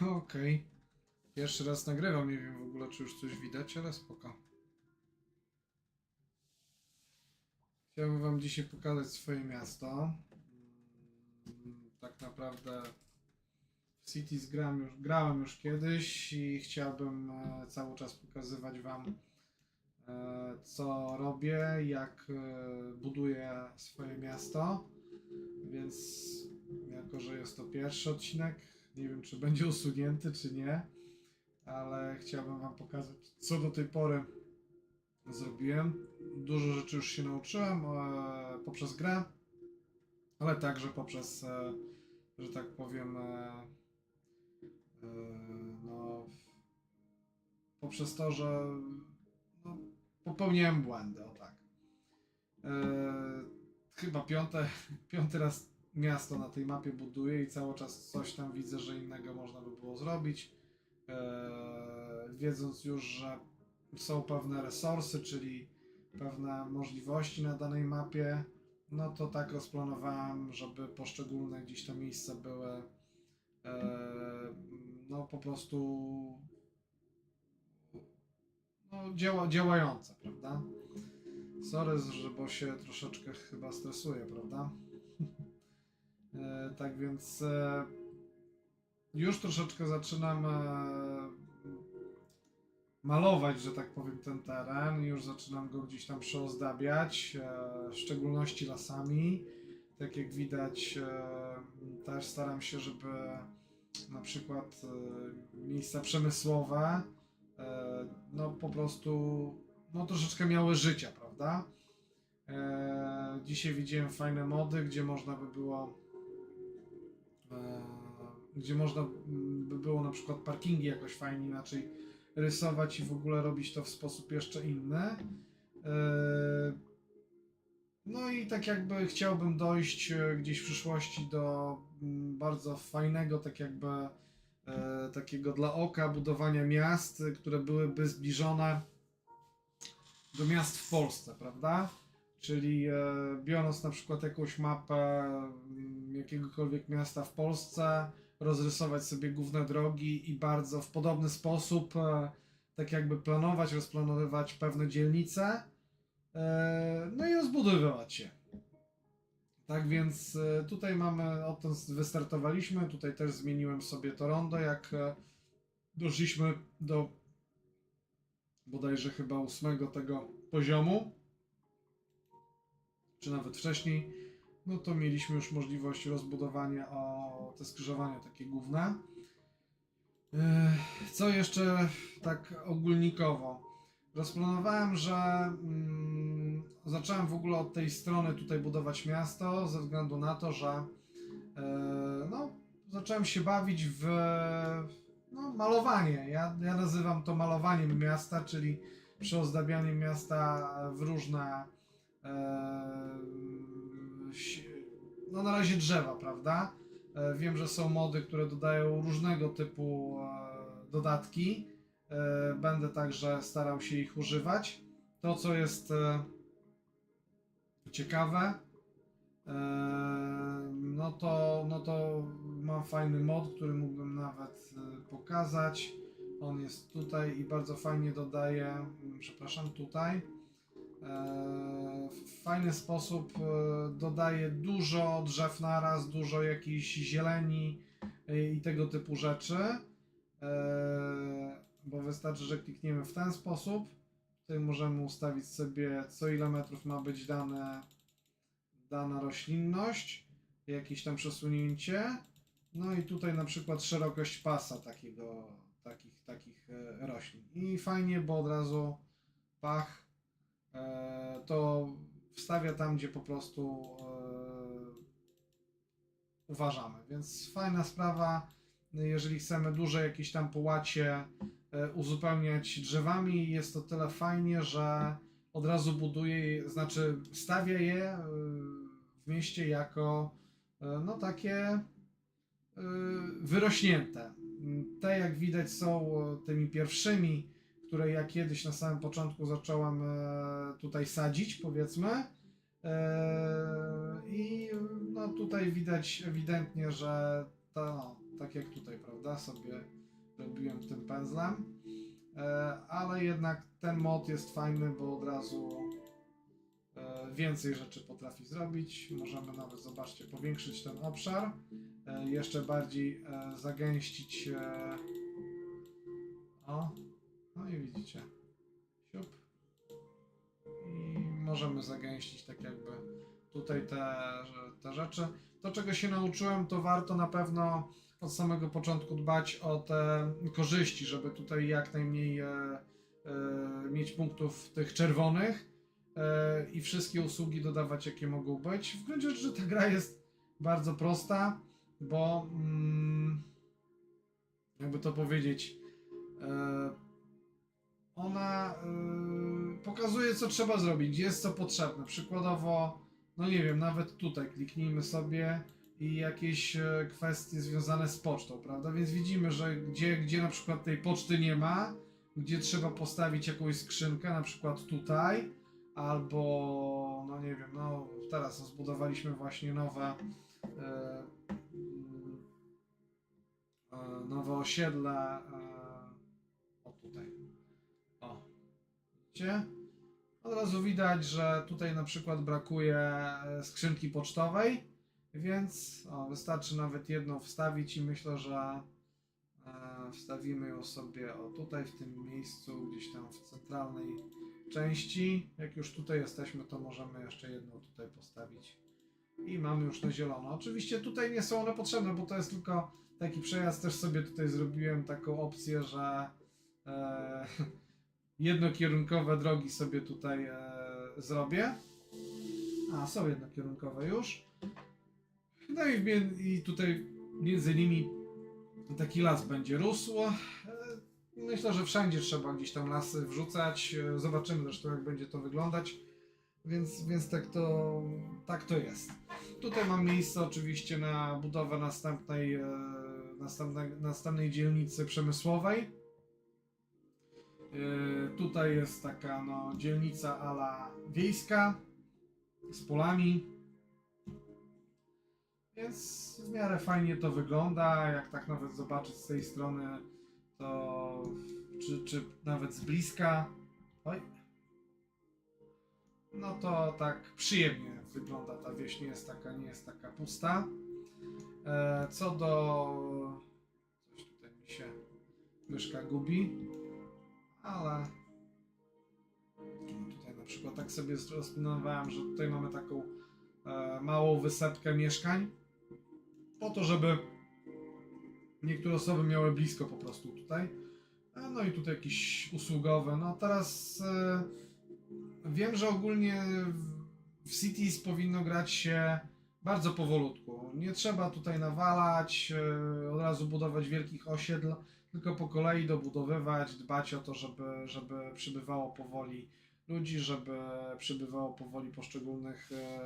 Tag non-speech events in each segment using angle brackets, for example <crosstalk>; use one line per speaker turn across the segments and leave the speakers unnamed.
Okej. Pierwszy raz nagrywam, nie wiem w ogóle czy już coś widać, ale spoko. Chciałbym wam dzisiaj pokazać swoje miasto. Tak naprawdę w Cities gram już, grałem już kiedyś i chciałbym e, cały czas pokazywać wam e, co robię, jak e, buduję swoje miasto. Więc jako, że jest to pierwszy odcinek, nie wiem czy będzie usunięty, czy nie, ale chciałbym Wam pokazać, co do tej pory zrobiłem. Dużo rzeczy już się nauczyłem e, poprzez grę, ale także poprzez, e, że tak powiem, e, no, poprzez to, że no, popełniłem błędy, o tak. Chyba piąte, <laughs> piąty raz miasto na tej mapie buduję i cały czas coś tam widzę, że innego można by było zrobić. Eee, wiedząc już, że są pewne resursy, czyli pewne możliwości na danej mapie, no to tak rozplanowałem, żeby poszczególne gdzieś tam miejsca były eee, no po prostu no, działa, działające, prawda? Sorry, że bo się troszeczkę chyba stresuję, prawda? E, tak więc e, już troszeczkę zaczynam e, malować, że tak powiem, ten teren. Już zaczynam go gdzieś tam przeozdabiać, w szczególności lasami. Tak jak widać, też staram się, żeby na przykład miejsca przemysłowe no po prostu no troszeczkę miały życia, prawda? Dzisiaj widziałem fajne mody, gdzie można by było gdzie można mm, by było na przykład parkingi jakoś fajnie inaczej rysować i w ogóle robić to w sposób jeszcze inny. E, no i tak jakby chciałbym dojść e, gdzieś w przyszłości do mm, bardzo fajnego, tak jakby e, takiego dla oka budowania miast, e, które byłyby zbliżone do miast w Polsce, prawda? Czyli e, biorąc na przykład jakąś mapę mm, jakiegokolwiek miasta w Polsce, rozrysować sobie główne drogi i bardzo w podobny sposób e, tak jakby planować, rozplanowywać pewne dzielnice, e, no i rozbudowywać je. Tak więc tutaj mamy, odtąd wystartowaliśmy, tutaj też zmieniłem sobie to rondo, jak doszliśmy do bodajże chyba ósmego tego poziomu, czy nawet wcześniej, no to mieliśmy już możliwość rozbudowania o te skrzyżowania takie główne. Co jeszcze tak ogólnikowo? Rozplanowałem, że mm, zacząłem w ogóle od tej strony tutaj budować miasto, ze względu na to, że e, no, zacząłem się bawić w no, malowanie. Ja, ja nazywam to malowaniem miasta, czyli przeozdabianiem miasta w różne no na razie drzewa, prawda? E, Wiem, że są mody, które dodają różnego typu e, dodatki. E, Będę także starał się ich używać. To, co jest ciekawe, no to, no to mam fajny mod, który mógłbym nawet pokazać. On jest tutaj i bardzo fajnie dodaje, mm, przepraszam, tutaj. E, w fajny sposób e, dodaje dużo drzew naraz, dużo jakiejś zieleni e, i tego typu rzeczy. E, Bo wystarczy, że klikniemy w ten sposób. Tutaj możemy ustawić sobie co ile metrów ma być dane, dana roślinność, jakieś tam przesunięcie. No i tutaj na przykład szerokość pasa takiego, takich, takich e, roślin. I fajnie, bo od razu pach e, to wstawia tam, gdzie po prostu e, uważamy. Więc fajna sprawa, jeżeli chcemy duże jakieś tam połacie e, uzupełniać drzewami, jest to tyle fajnie, że od razu buduje, je- znaczy stawia je e, w mieście jako e, no takie e, wyrośnięte. Te jak widać są e, tymi pierwszymi, które ja kiedyś na samym początku zacząłem e, tutaj sadzić, powiedzmy. E, I no tutaj widać ewidentnie, że to, tak jak tutaj, prawda, sobie robiłem tym pędzlem. E, ale jednak ten mod jest fajny, bo od razu więcej rzeczy potrafi zrobić. Możemy nawet, zobaczcie, powiększyć ten obszar, jeszcze bardziej zagęścić. O, no i widzicie. Siup. I możemy zagęścić tak jakby tutaj te, te rzeczy. To, czego się nauczyłem, to warto na pewno od samego początku dbać o te korzyści, żeby tutaj jak najmniej e, e, mieć punktów tych czerwonych e, i wszystkie usługi dodawać, jakie mogą być. W gruncie rzeczy ta gra jest bardzo prosta, bo mm, jakby to powiedzieć, e, ona e, pokazuje, co trzeba zrobić, jest co potrzebne. Przykładowo, no nie wiem, nawet tutaj kliknijmy sobie i jakieś e, kwestie związane z pocztą, prawda? Więc widzimy, że gdzie, gdzie na przykład tej poczty nie ma, gdzie trzeba postawić jakąś skrzynkę, na przykład tutaj, albo no nie wiem, no teraz zbudowaliśmy właśnie nowe e, nowe osiedle Od razu widać, że tutaj na przykład brakuje e, skrzynki pocztowej, więc o, wystarczy nawet jedną wstawić i myślę, że e, wstawimy ją sobie o tutaj w tym miejscu, gdzieś tam w centralnej części. Jak już tutaj jesteśmy, to możemy jeszcze jedną tutaj postawić. I mamy już na zielono. Oczywiście tutaj nie są one potrzebne, bo to jest tylko taki przejazd. Też sobie tutaj zrobiłem taką opcję, że e, <laughs> jednokierunkowe drogi sobie tutaj e, zrobię. A, są jednokierunkowe już. No i, i tutaj między nimi taki las będzie rósł. E, Myślę, że wszędzie trzeba gdzieś tam lasy wrzucać. E, Zobaczymy zresztą, jak będzie to wyglądać. Więc, więc tak, to, tak to jest. Tutaj mam miejsce oczywiście na budowę następnej, e, następnej, następnej dzielnicy przemysłowej. Tutaj jest taka no, dzielnica ala wiejska z polami. Więc w miarę fajnie to wygląda. Jak tak nawet zobaczyć z tej strony, to czy, czy nawet z bliska. Oj. No to tak przyjemnie wygląda ta wieś, nie jest taka, nie jest taka pusta. E, co do. Coś tutaj mi się myszka gubi, ale. Przykład tak sobie rozplanowałem, że tutaj mamy taką e, małą wysepkę mieszkań. Po to, żeby niektóre osoby miały blisko po prostu tutaj. E, No i tutaj jakieś usługowe. No teraz e, wiem, że ogólnie w- w Cities powinno grać się bardzo powolutku. Nie trzeba tutaj nawalać, e, od razu budować wielkich osiedl, tylko po kolei dobudowywać, dbać o to, żeby, żeby przybywało powoli ludzi, żeby przybywało powoli poszczególnych, e,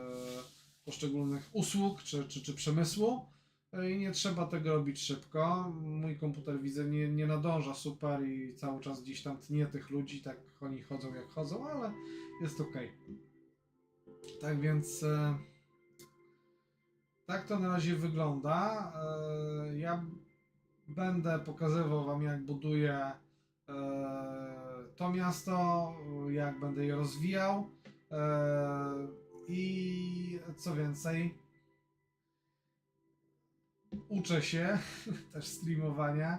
poszczególnych usług czy, czy, czy przemysłu. E, I nie trzeba tego robić szybko. Mój komputer widzę nie, nie nadąża super i cały czas gdzieś tam tnie tych ludzi, tak oni chodzą jak chodzą, ale jest ok. Tak więc e, tak to na razie wygląda. Ja będę pokazywał wam jak buduję to miasto, jak będę je rozwijał e, i co więcej uczę się <laughs> też streamowania,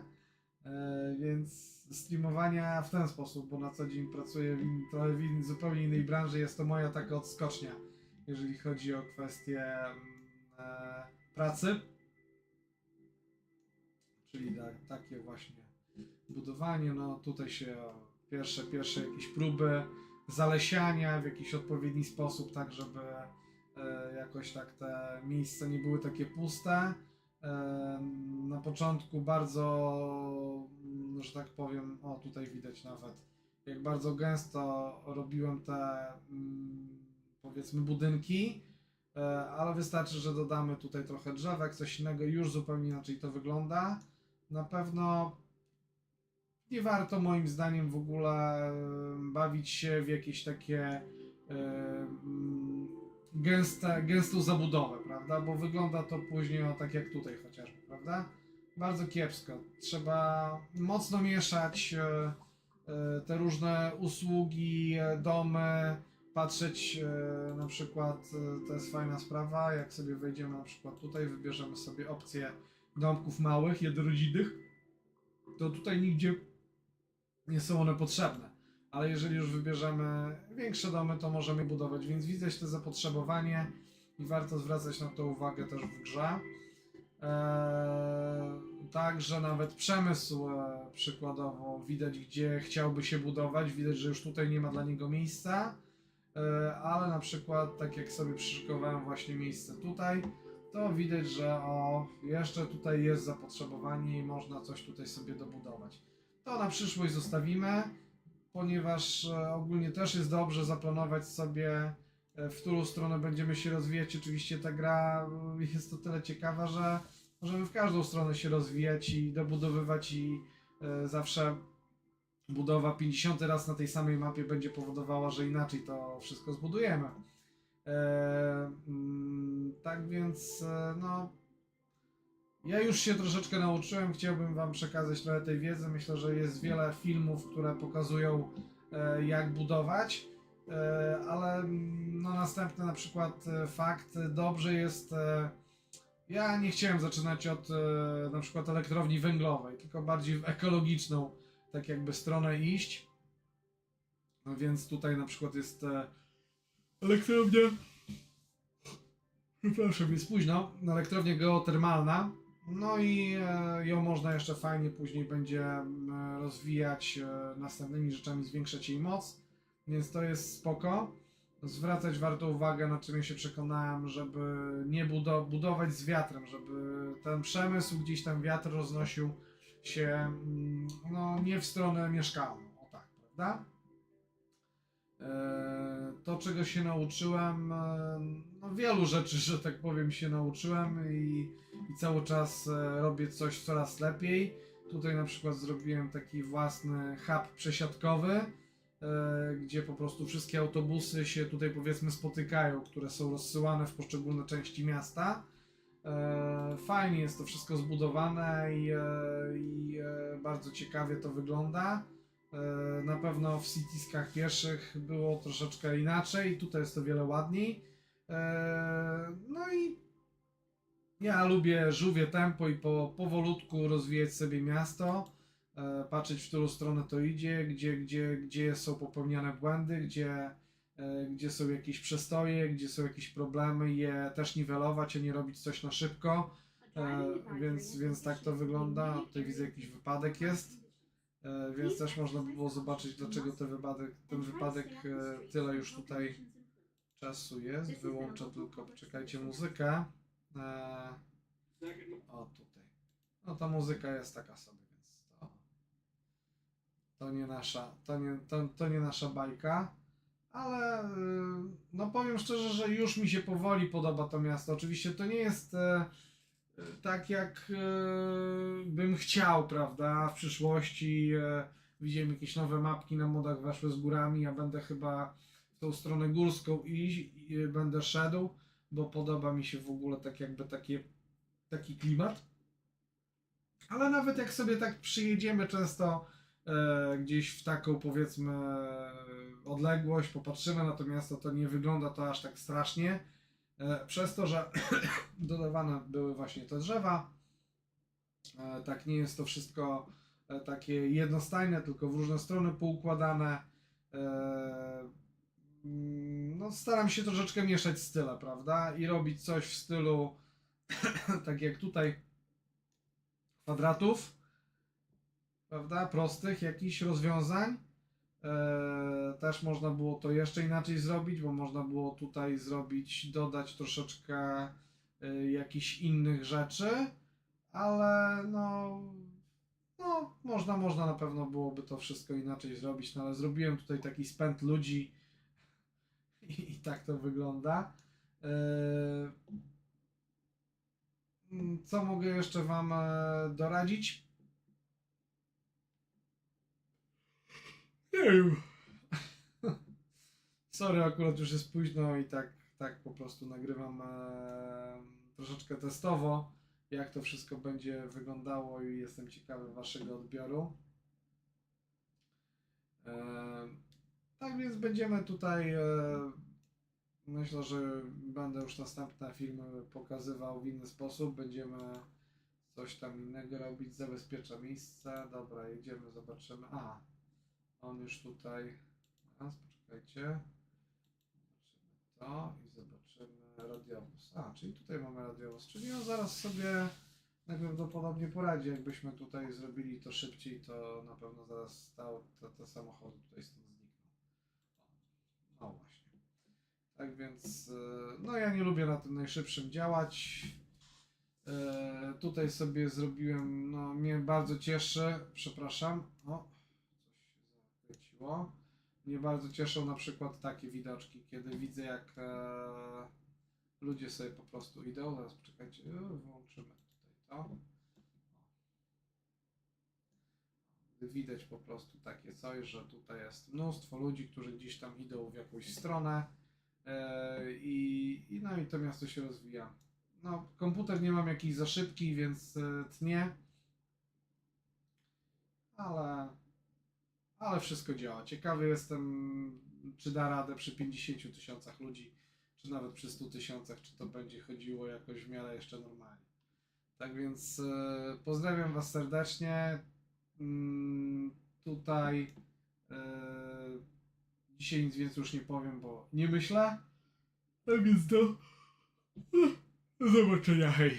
e, więc streamowania w ten sposób, bo na co dzień pracuję w trochę w zupełnie innej branży, jest to moja taka odskocznia, jeżeli chodzi o kwestie e, pracy. Czyli tak, takie właśnie budowanie, no tutaj się pierwsze, pierwsze jakieś próby zalesiania w jakiś odpowiedni sposób, tak żeby e, jakoś tak te miejsca nie były takie puste. E, na początku bardzo, mm, że tak powiem, o tutaj widać nawet, jak bardzo gęsto robiłem te mm, powiedzmy budynki, e, ale wystarczy, że dodamy tutaj trochę drzewek, coś innego już zupełnie inaczej to wygląda. Na pewno nie warto moim zdaniem w ogóle bawić się w jakieś takie gęste, gęstą zabudowę, prawda? Bo wygląda to później o tak jak tutaj chociażby, prawda? bardzo kiepsko. Trzeba mocno mieszać e, e, te różne usługi, e, domy, patrzeć na przykład, to jest fajna sprawa, jak sobie wejdziemy na przykład tutaj, wybierzemy sobie opcję domków małych, jednorodzinnych, to tutaj nigdzie nie są one potrzebne. Ale jeżeli już wybierzemy większe domy, to możemy budować, więc widać to zapotrzebowanie i warto zwracać na to uwagę też w grze. Eee, Także nawet przemysł e, przykładowo widać, gdzie chciałby się budować, widać, że już tutaj nie ma dla niego miejsca, E, ale na przykład tak jak sobie przyszykowałem właśnie miejsce tutaj, to widać, że o, jeszcze tutaj jest zapotrzebowanie i można coś tutaj sobie dobudować. To na przyszłość zostawimy, ponieważ e, ogólnie też jest dobrze zaplanować sobie, e, w którą stronę będziemy się rozwijać. Oczywiście ta gra e, jest to tyle ciekawa, że możemy w każdą stronę się rozwijać i dobudowywać i zawsze budowa 50 raz na tej samej mapie będzie powodowała, że inaczej to wszystko zbudujemy. E, mm, tak więc, no. Ja już się troszeczkę nauczyłem, chciałbym Wam przekazać trochę tej wiedzy. Myślę, że jest wiele filmów, które pokazują, e, jak budować, e, ale mm, no, następny na przykład e, fakt, dobrze jest. Ja nie chciałem zaczynać od na przykład elektrowni węglowej, tylko bardziej w ekologiczną, tak jakby stronę iść. No więc tutaj na przykład jest elektrownia. Przepraszam, jest późno. Elektrownia geotermalna. No i e, ją można jeszcze fajnie później będzie m, rozwijać e, następnymi rzeczami, zwiększać jej moc. Więc to jest spoko. Zwracać warto uwagę, na czym ja się przekonałem, żeby nie budo- budować z wiatrem, żeby ten przemysł, gdzieś tam wiatr roznosił się mm, no, nie w stronę mieszkalną. O tak, prawda? E, To, czego się nauczyłem, e, no wielu rzeczy, że tak powiem, się nauczyłem i, i cały czas e, robię coś coraz lepiej. Tutaj na przykład zrobiłem taki własny hub przesiadkowy, e, gdzie po prostu wszystkie autobusy się tutaj powiedzmy spotykają, które są rozsyłane w poszczególne części miasta. Fajnie jest to wszystko zbudowane i, i bardzo ciekawie to wygląda. E, Na pewno w Citieskach pierwszych było troszeczkę inaczej, tutaj jest to wiele ładniej. E, No i ja lubię żółwie tempo i po, powolutku rozwijać sobie miasto, e, patrzeć w którą stronę to idzie, gdzie, gdzie, gdzie są popełniane błędy, gdzie, gdzie są jakieś przestoje, gdzie są jakieś problemy, je też niwelować, a nie robić coś na szybko. E, więc, więc tak to wygląda. Tutaj widzę jakiś wypadek jest. E, więc też można by było zobaczyć, dlaczego ten wypadek, ten wypadek e, tyle już tutaj czasu jest. Wyłączę tylko, poczekajcie, muzykę. E, o, tutaj. No ta muzyka jest taka sobie, więc to, to nie nasza, to nie, to, to nie nasza bajka. Ale no powiem szczerze, że już mi się powoli podoba to miasto. Oczywiście to nie jest tak jak e, bym chciał, prawda? W przyszłości e, widziałem jakieś nowe mapki na modach weszły z górami. Ja będę chyba w tą stronę górską iść i będę szedł, bo podoba mi się w ogóle tak jakby takie, taki klimat. Ale nawet jak sobie tak przyjedziemy często e, gdzieś w taką powiedzmy e, odległość, popatrzymy na to miasto, to nie wygląda to aż tak strasznie. E, przez to, że <coughs> dodawane były właśnie te drzewa, e, tak nie jest to wszystko e, takie jednostajne, tylko w różne strony poukładane. Mm, no, staram się troszeczkę mieszać style, prawda? I robić coś w stylu <coughs> tak jak tutaj kwadratów, prawda? Prostych jakichś rozwiązań. Eee, też można było to jeszcze inaczej zrobić, bo można było tutaj zrobić, dodać troszeczkę e, jakichś innych rzeczy, ale no, no można, można na pewno byłoby to wszystko inaczej zrobić, no ale zrobiłem tutaj taki spęd ludzi <laughs> i, i tak to wygląda. Eee, co mogę jeszcze Wam e, doradzić? Nie wiem. <laughs> Sorry, akurat już jest późno i tak, tak po prostu nagrywam e, troszeczkę testowo. jak to wszystko będzie wyglądało i jestem ciekawy waszego odbioru. E, tak więc będziemy tutaj. E, myślę, że będę już następne filmy pokazywał w inny sposób. Będziemy coś tam innego robić. Zabezpiecza miejsce. Dobra, jedziemy, zobaczymy. A, on już tutaj. Teraz poczekajcie. Zobaczymy to i zobaczymy radiowóz. A, czyli tutaj mamy radiowóz. Czyli on zaraz sobie najprawdopodobniej poradzi. Jakbyśmy tutaj zrobili to szybciej, to na pewno zaraz stał, te, te samochody tutaj stąd znikną. No właśnie. Tak więc, e, no ja nie lubię na tym najszybszym działać. E, tutaj sobie zrobiłem, no mnie bardzo cieszy, przepraszam, o, zakręciło. Mnie bardzo cieszą na przykład takie widoczki, kiedy widzę jak e, ludzie sobie po prostu idą, zaraz poczekajcie, włączymy tutaj to. Widać po prostu takie coś, że tutaj jest mnóstwo ludzi, którzy gdzieś tam idą w jakąś stronę e, i, i no i to miasto się rozwija. No, komputer nie mam jakiejś za szybki, więc e, tnie. Ale, ale wszystko działa. Ciekawy jestem, czy da radę przy 50 tysiącach ludzi, czy nawet przy 100 tysiącach, czy to będzie chodziło jakoś w miarę jeszcze normalnie. Tak więc e, pozdrawiam Was serdecznie. Mm, tutaj e, dzisiaj nic więcej już nie powiem, bo nie myślę. Tak więc do zobaczenia, hej.